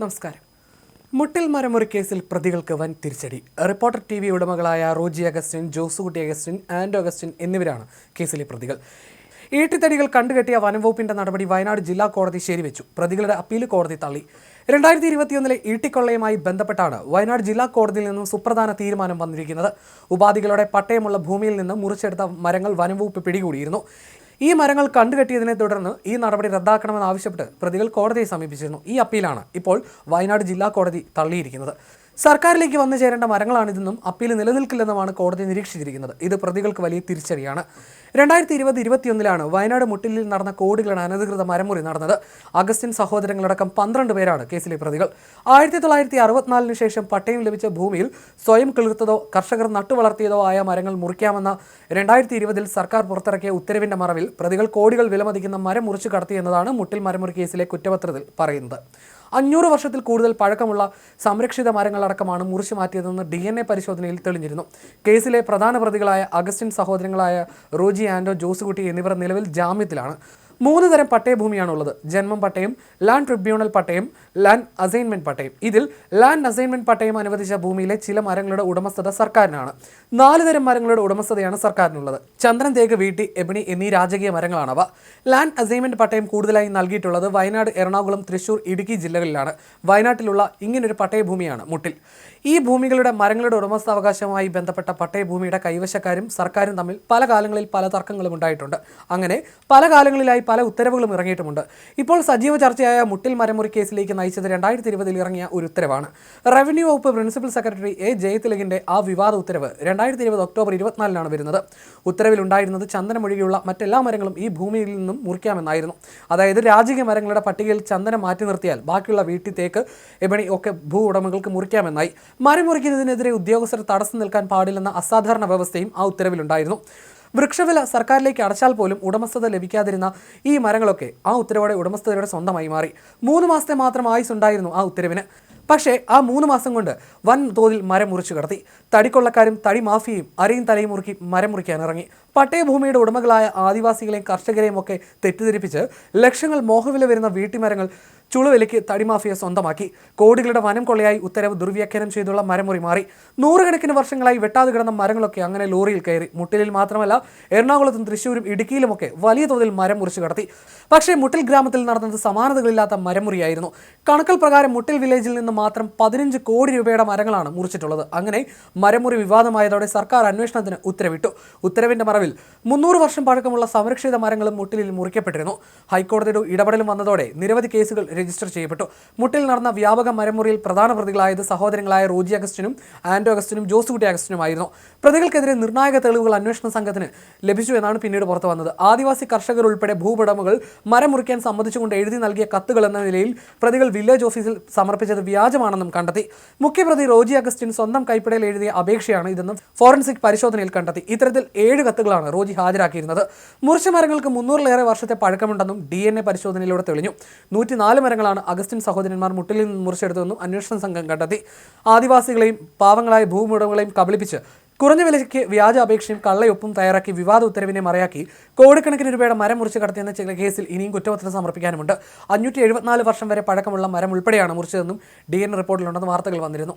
നമസ്കാരം. മുട്ടിൽ മരമുറി കേസിൽ പ്രതികൾക്ക് വൻ തിരിച്ചടി. റിപ്പോർട്ടർ ടി വി ഉടമകളായ Roji Augustine Josekutty Augustine and Augustine എന്നിവരാണ് കേസിലെ പ്രതികൾ. ഈട്ടിത്തടികൾ കണ്ടുകെട്ടിയ വനംവകുപ്പിന്റെ നടപടി വയനാട് ജില്ലാ കോടതി ശരിവെച്ചു. പ്രതികളുടെ അപ്പീൽ കോടതി തള്ളി. രണ്ടായിരത്തി ഇരുപത്തിയൊന്നിലെ ഈട്ടിക്കൊള്ളയുമായി ബന്ധപ്പെട്ടാണ് വയനാട് ജില്ലാ കോടതിയിൽ നിന്നും സുപ്രധാന തീരുമാനം വന്നിരിക്കുന്നത്. ഉപാധികളുടെ പട്ടയമുള്ള ഭൂമിയിൽ നിന്ന് മുറിച്ചെടുത്ത മരങ്ങൾ വനംവകുപ്പ് പിടികൂടിയിരുന്നു. ഈ മരങ്ങൾ കണ്ടുകെട്ടിയതിനെ തുടർന്ന് ഈ നടപടി റദ്ദാക്കണമെന്നാവശ്യപ്പെട്ട് പ്രതികൾ കോടതിയെ സമീപിച്ചിരുന്നു. ഈ അപ്പീലാണ് ഇപ്പോൾ വയനാട് ജില്ലാ കോടതി തള്ളിയിരിക്കുന്നത്. സർക്കാരിലേക്ക് വന്നു ചേരേണ്ട മരങ്ങളാണിതെന്നും അപ്പീൽ നിലനിൽക്കില്ലെന്നുമാണ് കോടതി നിരീക്ഷിച്ചിരിക്കുന്നത്. ഇത് പ്രതികൾക്ക് വലിയ തിരിച്ചടിയാണ്. രണ്ടായിരത്തി ഇരുപത് ഇരുപത്തിയൊന്നിലാണ് വയനാട് മുട്ടിലിൽ നടന്ന കോടികളുടെ അനധികൃത മരമുറി നടന്നത്. അഗസ്റ്റിൻ സഹോദരങ്ങളടക്കം പന്ത്രണ്ട് പേരാണ് കേസിലെ പ്രതികൾ. ആയിരത്തി തൊള്ളായിരത്തി അറുപത്തിനാലിന് ശേഷം പട്ടയം ലഭിച്ച ഭൂമിയിൽ സ്വയം കിളിർത്തതോ കർഷകർ നട്ടുവളർത്തിയതോ ആയ മരങ്ങൾ മുറിക്കാമെന്ന രണ്ടായിരത്തി ഇരുപതിൽ സർക്കാർ പുറത്തിറക്കിയ ഉത്തരവിന്റെ മറവിൽ പ്രതികൾ കോടികൾ വിലമതിക്കുന്ന മരം മുറിച്ചു കടത്തിയെന്നതാണ് മുട്ടിൽ മരമുറി കേസിലെ കുറ്റപത്രത്തിൽ പറയുന്നത്. അഞ്ഞൂറ് വർഷത്തിൽ കൂടുതൽ പഴക്കമുള്ള സംരക്ഷിത മരങ്ങളടക്കമാണ് മുറിച്ചു മാറ്റിയതെന്ന് ഡി എൻ എ പരിശോധനയിൽ തെളിഞ്ഞിരുന്നു. കേസിലെ പ്രധാന പ്രതികളായ അഗസ്റ്റിൻ സഹോദരങ്ങളായ റോജി ആൻഡോ ജോസുകുട്ടി എന്നിവർ നിലവിൽ ജാമ്യത്തിലാണ്. മൂന്ന് തരം പട്ടയഭൂമിയാണുള്ളത് ജന്മം പട്ടയം ലാൻഡ് ട്രിബ്യൂണൽ പട്ടയം ലാൻഡ് അസൈൻമെന്റ് പട്ടയം. ഇതിൽ ലാൻഡ് അസൈൻമെന്റ് പട്ടയം അനുവദിച്ച ഭൂമിയിലെ ചില മരങ്ങളുടെ ഉടമസ്ഥത സർക്കാരിനാണ്. നാല് തരം മരങ്ങളുടെ ഉടമസ്ഥതയാണ് സർക്കാരിനുള്ളത്. ചന്ദ്രൻ തേക്ക് വീട്ടി എബിണി എന്നീ രാജകീയ മരങ്ങളാണവ ലാൻഡ് അസൈൻമെന്റ് പട്ടയം കൂടുതലായി നൽകിയിട്ടുള്ളത് വയനാട് എറണാകുളം തൃശൂർ ഇടുക്കി ജില്ലകളിലാണ്. വയനാട്ടിലുള്ള ഇങ്ങനൊരു പട്ടയഭൂമിയാണ് മുട്ടിൽ. ഈ ഭൂമികളുടെ മരങ്ങളുടെ ഉടമസ്ഥാവകാശവുമായി ബന്ധപ്പെട്ട പട്ടയഭൂമിയുടെ കൈവശക്കാരും സർക്കാരും തമ്മിൽ പല കാലങ്ങളിൽ പല തർക്കങ്ങളും ഉണ്ടായിട്ടുണ്ട്. അങ്ങനെ പല കാലങ്ങളിലായി പല ഉത്തരവുകളും ഇറങ്ങിയിട്ടുമുണ്ട്. ഇപ്പോൾ സജീവ ചർച്ചയായ മുട്ടിൽ മരമുറി കേസിലേക്ക് നയിച്ചത് രണ്ടായിരത്തി ഇരുപതിൽ ഇറങ്ങിയ ഒരു ഉത്തരവാണ്. റവന്യൂ വകുപ്പ് പ്രിൻസിപ്പൽ സെക്രട്ടറി എ ജയതിലകിന്റെ ആ വിവാദ ഉത്തരവ് രണ്ടായിരത്തി ഇരുപത് ഒക്ടോബർ ഇരുപത്തിനാലിനാണ് വരുന്നത്. ഉത്തരവിലുണ്ടായിരുന്നത് ചന്ദനമൊഴികെയുള്ള മറ്റെല്ലാ മരങ്ങളും ഈ ഭൂമിയിൽ നിന്നും മുറിക്കാമെന്നായിരുന്നു. അതായത് രാജകീയ മരങ്ങളുടെ പട്ടികയിൽ ചന്ദനം മാറ്റി നിർത്തിയാൽ ബാക്കിയുള്ള വീട്ടിൽ തേക്ക് എബണി ഒക്കെ ഭൂ ഉടമകൾക്ക് മുറിക്കാമെന്നായി. മരം മുറിക്കുന്നതിനെതിരെ ഉദ്യോഗസ്ഥർ തടസ്സം നിൽക്കാൻ പാടില്ലെന്ന അസാധാരണ വ്യവസ്ഥയും ആ ഉത്തരവിലുണ്ടായിരുന്നു. വൃക്ഷവില സർക്കാരിലേക്ക് അടച്ചാൽ പോലും ഉടമസ്ഥത ലഭിക്കാതിരുന്ന ഈ മരങ്ങളൊക്കെ ആ ഉത്തരവോടെ ഉടമസ്ഥതയുടെ സ്വന്തമായി മാറി. മൂന്ന് മാസത്തെ മാത്രം ആയുസ് ഉണ്ടായിരുന്നു ആ ഉത്തരവിന്. പക്ഷേ ആ മൂന്ന് മാസം കൊണ്ട് വൻ തോതിൽ മരം മുറിച്ചു കടത്തി. തടിക്കൊള്ളക്കാരും തടി മാഫിയയും അരയും തലയും മുറുക്കി മരം മുറിക്കാൻ ഇറങ്ങി. പട്ടയഭൂമിയുടെ ഉടമകളായ ആദിവാസികളെയും കർഷകരെയും ഒക്കെ തെറ്റിദ്ധരിപ്പിച്ച് ലക്ഷങ്ങൾ മോഹവില വരുന്ന വീട്ടിമരങ്ങൾ ചുളുവിലയ്ക്ക് തടിമാഫിയ സ്വന്തമാക്കി. കോടികളുടെ വനം കൊള്ളയായി ഉത്തരവ് ദുർവ്യാഖ്യാനം ചെയ്തുള്ള മരമുറി മാറി. നൂറുകണക്കിന് വർഷങ്ങളായി വെട്ടാതെ കിടന്ന മരങ്ങളൊക്കെ അങ്ങനെ ലോറിയിൽ കയറി. മുട്ടിലിൽ മാത്രമല്ല എറണാകുളത്തും തൃശ്ശൂരും ഇടുക്കിയിലുമൊക്കെ വലിയ തോതിൽ മരം മുറിച്ചു കടത്തി. പക്ഷേ മുട്ടിൽ ഗ്രാമത്തിൽ നടന്നത് സമാനതകളില്ലാത്ത മരമുറിയായിരുന്നു. കണക്കൽ പ്രകാരം മുട്ടിൽ വില്ലേജിൽ നിന്ന് മാത്രം പതിനഞ്ച് കോടി രൂപയുടെ മരങ്ങളാണ് മുറിച്ചിട്ടുള്ളത്. അങ്ങനെ മരമുറി വിവാദമായതോടെ സർക്കാർ അന്വേഷണത്തിന് ഉത്തരവിട്ടു. ഉത്തരവിന്റെ മറവിൽ മുന്നൂറ് വർഷം പഴക്കമുള്ള സംരക്ഷിത മരങ്ങളും മുട്ടിലിൽ മുറിക്കപ്പെട്ടിരുന്നു. ഹൈക്കോടതിയുടെ ഇടപെടലും വന്നതോടെ നിരവധി കേസുകൾ രജിസ്റ്റർ ചെയ്യപ്പെട്ടു. മുട്ടിൽ നടന്ന വ്യാപക മരമുറിയിൽ പ്രധാന പ്രതികളായത് സഹോദരങ്ങളായ റോജി അഗസ്റ്റിനും ആൻഡോ അഗസ്റ്റിനും ജോസുകുട്ടി അഗസ്റ്റിനുമായിരുന്നു. പ്രതികൾക്കെതിരെ നിർണായക തെളിവുകൾ അന്വേഷണ സംഘത്തിന് ലഭിച്ചു എന്നാണ് പിന്നീട് പുറത്തു വന്നത്. ആദിവാസി കർഷകർ ഉൾപ്പെടെ ഭൂവുടമകൾ മരം മുറിക്കാൻ സമ്മതിച്ചുകൊണ്ട് എഴുതി നൽകിയ കത്തുകൾ എന്ന നിലയിൽ പ്രതികൾ വില്ലേജ് ഓഫീസിൽ സമർപ്പിച്ചത് വ്യാജമാണെന്നും കണ്ടെത്തി. മുഖ്യപ്രതി റോജി അഗസ്റ്റിൻ സ്വന്തം കൈപ്പടയിൽ എഴുതിയ അപേക്ഷയാണ് ഇതെന്നും ഫോറൻസിക് പരിശോധനയിൽ കണ്ടെത്തി. ഇത്തരത്തിൽ ഏഴ് കത്തുകളാണ് റോജി ഹാജരാക്കിയിരുന്നത്. മുറിച്ച മരങ്ങൾക്ക് മുന്നൂറിലേറെ വർഷത്തെ പഴക്കമുണ്ടെന്നും ഡി പരിശോധനയിലൂടെ തെളിഞ്ഞു. നൂറ്റിനാല് മരങ്ങളാണ് അഗസ്റ്റിൻ സഹോദരന്മാർ മുട്ടിലിൽ നിന്ന് മുറിച്ചെടുത്തതെന്നും അന്വേഷണ സംഘം കണ്ടെത്തി. ആദിവാസികളെയും പാവങ്ങളായ ഭൂമുടമകളെയും കബളിപ്പിച്ച് കുറഞ്ഞ വിലയ്ക്ക് വ്യാജ അപേക്ഷയും കള്ളയൊപ്പും തയ്യാറാക്കി വിവാദ ഉത്തരവിനെ മറയാക്കി കോടിക്കണക്കിന് രൂപയുടെ മരം മുറിച്ച് കടത്തിയെന്ന ചില കേസിൽ ഇനിയും കുറ്റപത്രം സമർപ്പിക്കാനുമുണ്ട്. അഞ്ഞൂറ്റി എഴുപത്തിനാല് വർഷം വരെ പഴക്കമുള്ള മരം ഉൾപ്പെടെയാണ് മുറിച്ചതെന്നും ഡി എൻ റിപ്പോർട്ടിലുണ്ടെന്ന് വാർത്തകൾ വന്നിരുന്നു.